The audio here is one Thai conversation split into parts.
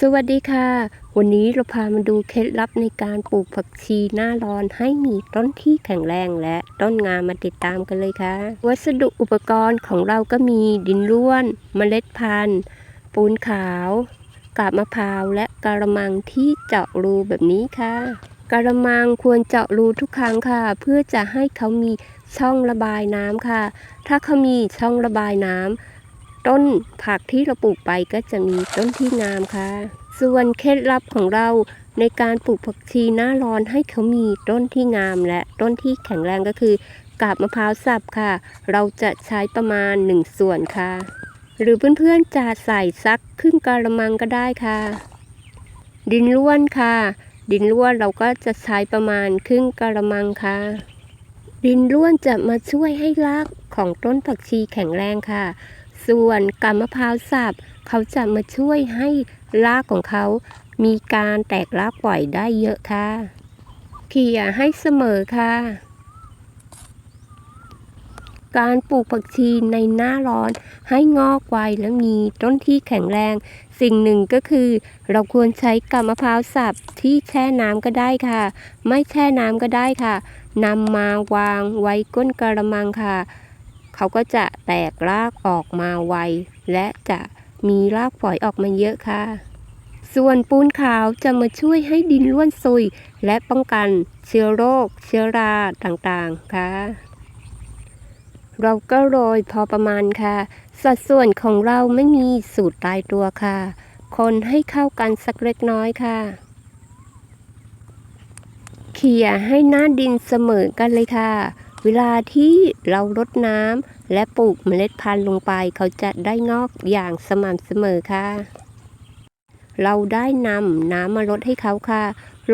สวัสดีค่ะ วันนี้เราพามาดูเคล็ดลับในการปลูกผักชีหน้าร้อนให้มีต้นที่แข็งแรงและต้นงามมาติดตามกันเลยค่ะ วัสดุอุปกรณ์ของเราก็มีดินร่วน เมล็ดพันธุ์ ปูนขาว กาบมะพร้าวและกระมังที่เจาะรูแบบนี้ค่ะกระมังควรเจาะรูทุกครั้งค่ะ เพื่อจะให้เขามีช่องระบายน้ำค่ะ ถ้าเขามีช่องระบายน้ำ ต้นผักที่เราปลูกไปก็จะมีต้นที่งามค่ะ ส่วนเคล็ดลับของเราในการปลูกผักชีหน้าร้อนให้เขามีต้นที่งามและต้นที่แข็งแรงก็คือกาบมะพร้าวสับค่ะ เราจะใช้ประมาณ 1 ส่วนค่ะ หรือเพื่อนๆจะใส่สักครึ่งกะละมังก็ได้ค่ะ ดินล้วนค่ะ ดินล้วนเราก็จะใช้ประมาณครึ่งกะละมังค่ะ ดินล้วนจะมาช่วยให้รากของต้นผักชีแข็งแรงค่ะ ส่วนกำมะพร้าวสับเขาจะมาช่วยให้รากของเขา มีการแตกรากปล่อยได้เยอะค่ะเขี่ยให้เสมอค่ะ การปลูกผักชีในหน้าร้อนให้งอกไวและมีต้นที่แข็งแรง สิ่งหนึ่งก็คือ เราควรใช้กำมะพร้าวสับที่แช่น้ำก็ได้ค่ะ ไม่แช่น้ำก็ได้ค่ะนำมาวางไว้ก้นกระมังค่ะ เขาก็จะแตกรากออกมาไว และจะมีรากฝอยออกมาเยอะค่ะ ส่วนปูนขาวจะมาช่วยให้ดินร่วนซุย และป้องกันเชื้อโรค เชื้อราต่างๆค่ะ เราก็โรยพอประมาณค่ะ สัดส่วนของเราไม่มีสูตรตายตัวค่ะ คนให้เข้ากันสักเล็กน้อยค่ะเขี่ยให้หน้าดินเสมอกันเลยค่ะ เวลาที่เรารดน้ำและปลูกเมล็ดพันธุ์ลงไป เขาจะได้งอกอย่างสม่ำเสมอค่ะ เราได้นำน้ำมารดให้เขาค่ะ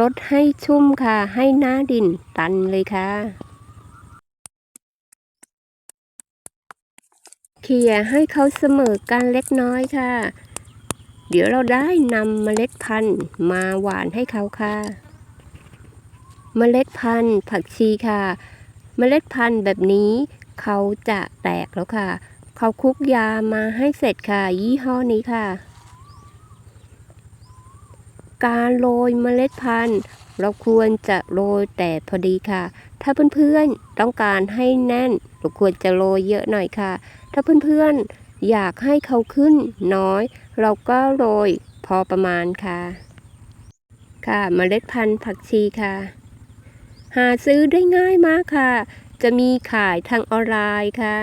ลดให้ชุ่มค่ะ ให้หน้าดินตันเลยค่ะเขี่ยให้เขาเสมอกันเล็กน้อยค่ะ เดี๋ยวเราได้นำเมล็ดพันธุ์มาหวานให้เขาค่ะ เมล็ดพันธุ์ผักชีค่ะ เมล็ดพันธุ์แบบนี้เขาจะแตกแล้วค่ะ เขาคุกยามาให้เสร็จค่ะ ยี่ห้อนี้ค่ะ การโรยเมล็ดพันธุ์ เราควรจะโรยแต่พอดีค่ะ ถ้าเพื่อนๆต้องการให้แน่น เราควรจะโรยเยอะหน่อยค่ะ ถ้าเพื่อนๆอยากให้เขาขึ้นน้อย เราก็โรยพอประมาณค่ะ ค่ะเมล็ดพันธุ์ผักชีค่ะ หาซื้อได้ง่ายมากค่ะ จะมีขายทางออนไลน์ค่ะ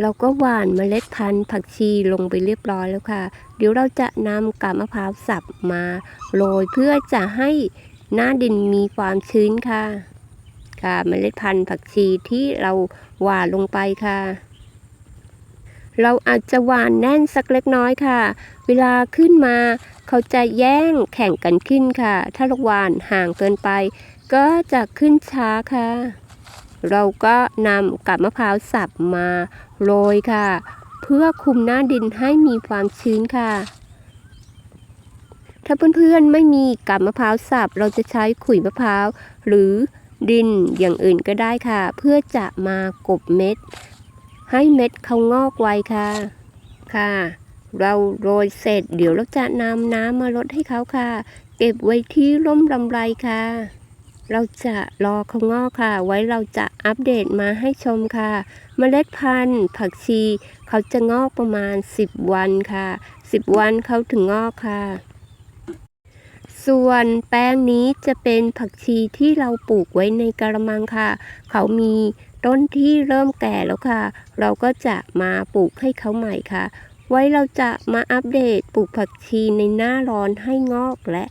เราก็หว่านเมล็ดพันธุ์ผักชีลงไปเรียบร้อยแล้วค่ะ เดี๋ยวเราจะนำกาบมะพร้าวสับมาโรยเพื่อจะให้หน้าดินมีความชื้นค่ะ ค่ะเมล็ดพันธุ์ผักชีที่เราหว่านลงไปค่ะ เราอาจจะหวานแน่นสักเล็กน้อยค่ะ เวลาขึ้นมา เขาจะแย่งแข่งกันขึ้นค่ะ ถ้าเราหวานห่างเกินไป ก็จะขึ้นช้าค่ะ เราก็นำกับมะพร้าวสับมาโรยค่ะ เพื่อคุมหน้าดินให้มีความชื้นค่ะ ถ้าเพื่อนๆไม่มีกับมะพร้าวสับเราจะใช้ขุยมะพร้าวหรือดินอย่างอื่นก็ได้ค่ะ เพื่อจะมากบเม็ด ให้เม็ดเขางอกไวค่ะ ค่ะ เราโรยเสร็จเดี๋ยวเราจะนำน้ำมาลดให้เขาค่ะ เก็บไว้ที่ร่มลำไรค่ะ เราจะรอเขางอกค่ะ ไว้เราจะอัปเดตมาให้ชมค่ะเมล็ดพันธุ์ ผักชี เขาจะงอกประมาณ 10 วันค่ะ 10 วันเขาถึงงอกค่ะส่วนแป้งนี้จะเป็นผักชีที่เราปลูกไว้ในกระมังค่ะ เขามี ต้นที่เริ่มแก่แล้วค่ะ เราก็จะมาปลูกให้เขาใหม่ค่ะ ไว้เราจะมาอัปเดตปลูกผักชีในหน้าร้อนให้งอกและ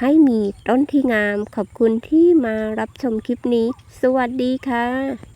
ให้มีต้นที่งาม ขอบคุณที่มารับชมคลิปนี้ สวัสดีค่ะ